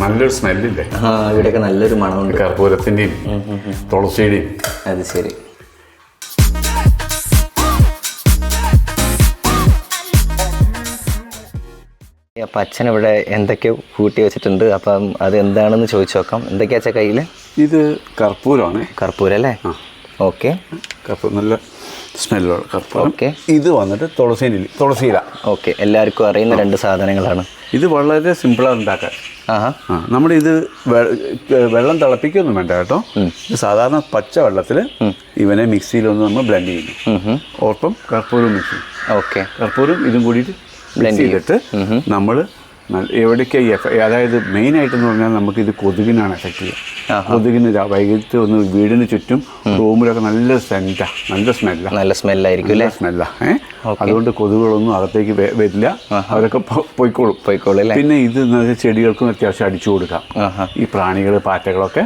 നല്ലൊരു സ്മെല്ലില്ലേ? ആ ഇവിടെയൊക്കെ നല്ലൊരു മണമുണ്ട്. കർപ്പൂരത്തിന്റെയും തുളസിയുടെയും. അത് ശരി. അപ്പൊ അച്ഛൻ ഇവിടെ എന്തൊക്കെയോ കൂട്ടി വെച്ചിട്ടുണ്ട്? അപ്പം അത് എന്താണെന്ന് ചോദിച്ചു നോക്കാം. എന്തൊക്കെയാ അച്ഛൻ കയ്യിൽ ഇത് കർപ്പൂരമാണ്. കർപ്പൂരം അല്ലേ? ഓക്കെ. കപ്പ നല്ല സ്മെല്ലുള്ള കപ്പ ഓക്കെ. ഇത് വന്നിട്ട് തുളസിയില തുളസീല. ഓക്കെ. എല്ലാവർക്കും അറിയുന്ന രണ്ട് സാധനങ്ങളാണ്. ഇത് വളരെ സിമ്പിളാണ് ഉണ്ടാക്കാൻ. ആഹാ. ആ നമ്മുടെ ഇത് വെള്ളം തിളപ്പിക്കൊന്നും വേണ്ട കേട്ടോ. സാധാരണ പച്ച വെള്ളത്തിൽ ഇവനെ മിക്സിയിലൊന്ന് നമ്മൾ ബ്ലെൻഡ് ചെയ്യുന്നു. ഒപ്പം കർപ്പൂരം മിക്സ് ചെയ്യും. ഓക്കെ. കർപ്പൂരം ഇതും കൂടിയിട്ട് ബ്ലെൻഡ് ചെയ്തിട്ട് നമ്മൾ എഫ- അതായത് മെയിൻ ആയിട്ടെന്ന് പറഞ്ഞാൽ നമുക്ക് ഇത് കൊതുകിനാണ് എഫക്റ്റ് ചെയ്യുക. കൊതുകിന് വൈകിട്ട് ഒന്ന് വീടിന് ചുറ്റും റൂമിലൊക്കെ നല്ല സെന്റാണ് നല്ല സ്മെല്ലാ നല്ല സ്മെല്ലായിരിക്കും അല്ലേ? നല്ല സ്മെല്ലാ ഏഹ് അതുകൊണ്ട് കൊതുകുകളൊന്നും അകത്തേക്ക് വരില്ല. അവരൊക്കെ പോയിക്കോളും പൊയ്ക്കോളും പിന്നെ ഇത് ചെടികൾക്കും അത്യാവശ്യം അടിച്ചു കൊടുക്കാം. ഈ പ്രാണികൾ പാറ്റകളൊക്കെ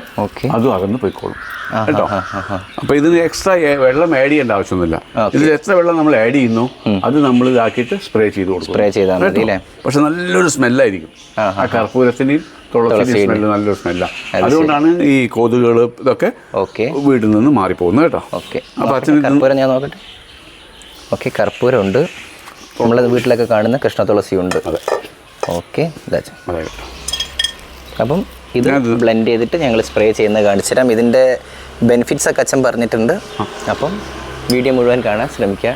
അതും അകന്ന് പോയിക്കോളും. കേട്ടോ? അപ്പൊ ഇതിന് എക്സ്ട്രാ വെള്ളം ആഡ് ചെയ്യേണ്ട ആവശ്യമൊന്നുമില്ല. ഇതിൽ എത്ര വെള്ളം നമ്മൾ ആഡ് ചെയ്യുന്നു അത് നമ്മൾ ഇതാക്കിയിട്ട് സ്പ്രേ ചെയ്ത് കൊടുക്കും. സ്പ്രേ ചെയ്താൽ മതി പക്ഷെ നല്ലൊരു സ്മെല്ലായിരിക്കും ആ സ്മെല്ല് നല്ലൊരു സ്മെല്ലാണ് അതുകൊണ്ടാണ് ഈ കൊതുകുകൾ ഇതൊക്കെ വീട്ടിൽ നിന്ന് മാറിപ്പോകുന്നത് കേട്ടോ. ഓക്കെ അപ്പൊ അച്ഛൻ ഞാൻ നോക്കട്ടെ? ഓക്കെ കർപ്പൂരം ഉണ്ട് നമ്മളെ വീട്ടിലൊക്കെ കാണുന്ന കൃഷ്ണ തുളസി ഉണ്ട് അതെ. ഓക്കെ അപ്പം ഇത് ബ്ലെൻഡ് ചെയ്തിട്ട് ഞങ്ങൾ സ്പ്രേ ചെയ്യുന്നത് കാണിച്ചു തരാം. ഇതിന്റെ ബെനിഫിറ്റ്സ് ഒക്കെ അച്ഛൻ പറഞ്ഞിട്ടുണ്ട്. അപ്പം വീഡിയോ മുഴുവൻ കാണാൻ ശ്രമിക്കുക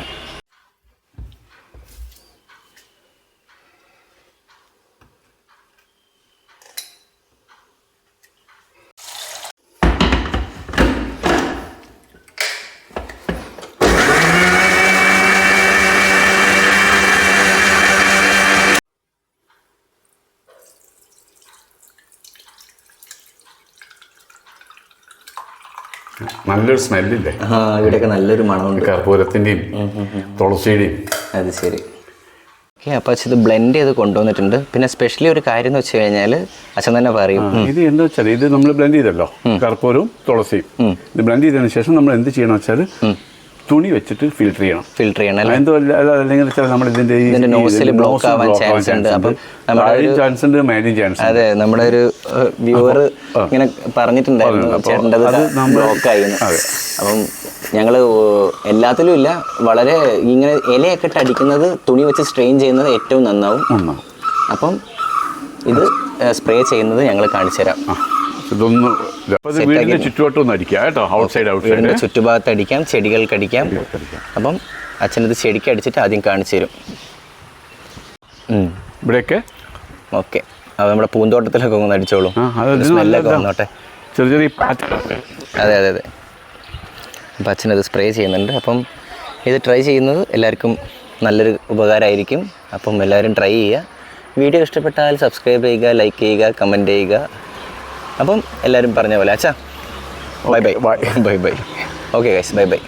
നല്ലൊരു സ്മെല്ലില്ലേ? ഇവിടെയൊക്കെ നല്ലൊരു മണമുണ്ട്. കർപ്പൂരത്തിന്റെയും തുളസിയുടെയും. അത് ശരി. ഓക്കെ അപ്പോൾ അച്ഛൻ ഇത് ബ്ലെൻഡ് ചെയ്ത് കൊണ്ടുവന്നിട്ടുണ്ട്. പിന്നെ സ്പെഷ്യലി ഒരു കാര്യം എന്ന് വെച്ച് കഴിഞ്ഞാൽ അച്ഛൻ തന്നെ പറയും. ഇത് എന്താ വെച്ചാൽ ഇത് നമ്മൾ ബ്ലെൻഡ് ചെയ്തല്ലോ. കർപ്പൂരവും തുളസിയും. ഇത് ബ്ലെൻഡ് ചെയ്തതിന് ശേഷം നമ്മൾ എന്ത് ചെയ്യണം വെച്ചാൽ തുണി വെച്ചിട്ട് ഫിൽറ്റർ ചെയ്യണം. ഫിൽറ്റർ ചെയ്യണം എന്തോ അല്ല- അല്ല- അല്ലെങ്കിൽ നമ്മൾ ഇതിന്റെ ഈ- ബ്ലോക്ക് ആവാൻ ചാൻസ് ഉണ്ട്. അപ്പം ചാൻസ് ഉണ്ട് മേലെയും ചാൻസ് അതെ നമ്മുടെ ഒരു വ്യൂവർ ഇങ്ങനെ പറഞ്ഞിട്ടുണ്ടായിരുന്നു. ചേട്ടന്റെ ബ്ലോക്ക് ആയിരുന്നു അപ്പം ഞങ്ങൾ എല്ലാത്തിലും ഇല്ല. വളരെ ഇങ്ങനെ ഇലയൊക്കെ ഇട്ട് അടിക്കുന്നത് തുണി വെച്ച് സ്ട്രെയിൻ ചെയ്യുന്നത് ഏറ്റവും നന്നാവും. അപ്പം ഇത് സ്പ്രേ ചെയ്യുന്നത് ഞങ്ങൾ കാണിച്ചു തരാം ഇതൊന്നും അപ്പൊ ഇത് വീടിന്റെ ചുറ്റുവട്ടം അടിക്കാം കേട്ടോ ഔട്ട്സൈഡ് ഔട്ട്സൈഡ് ഔട്ട് ചുറ്റുഭാഗത്ത് അടിക്കാം ചെടികൾക്ക് അടിക്കാം. അപ്പം അച്ഛനത് ചെടിക്ക് അടിച്ചിട്ട് ആദ്യം കാണിച്ചു തരും. ഇവിടെയൊക്കെ? ഓക്കെ അത് നമ്മുടെ പൂന്തോട്ടത്തിലൊക്കെ ഒന്ന് അടിച്ചോളൂ. സ്മെല്ലൊക്കെ. വന്നോട്ടെ. ചെറിയ ചെറിയ അതെ അതെ അതെ. അപ്പം അച്ഛനത് സ്പ്രേ ചെയ്യുന്നുണ്ട്. അപ്പം ഇത് ട്രൈ ചെയ്യുന്നത് എല്ലാവർക്കും നല്ലൊരു ഉപകാരമായിരിക്കും. അപ്പം എല്ലാവരും ട്രൈ ചെയ്യുക. വീഡിയോ ഇഷ്ടപ്പെട്ടാൽ സബ്സ്ക്രൈബ് ചെയ്യുക ലൈക്ക് ചെയ്യുക കമന്റ് ചെയ്യുക. അപ്പം എല്ലാവരും പറഞ്ഞ പോലെ അച്ഛാ. Bye bye bye bye okay guys bye bye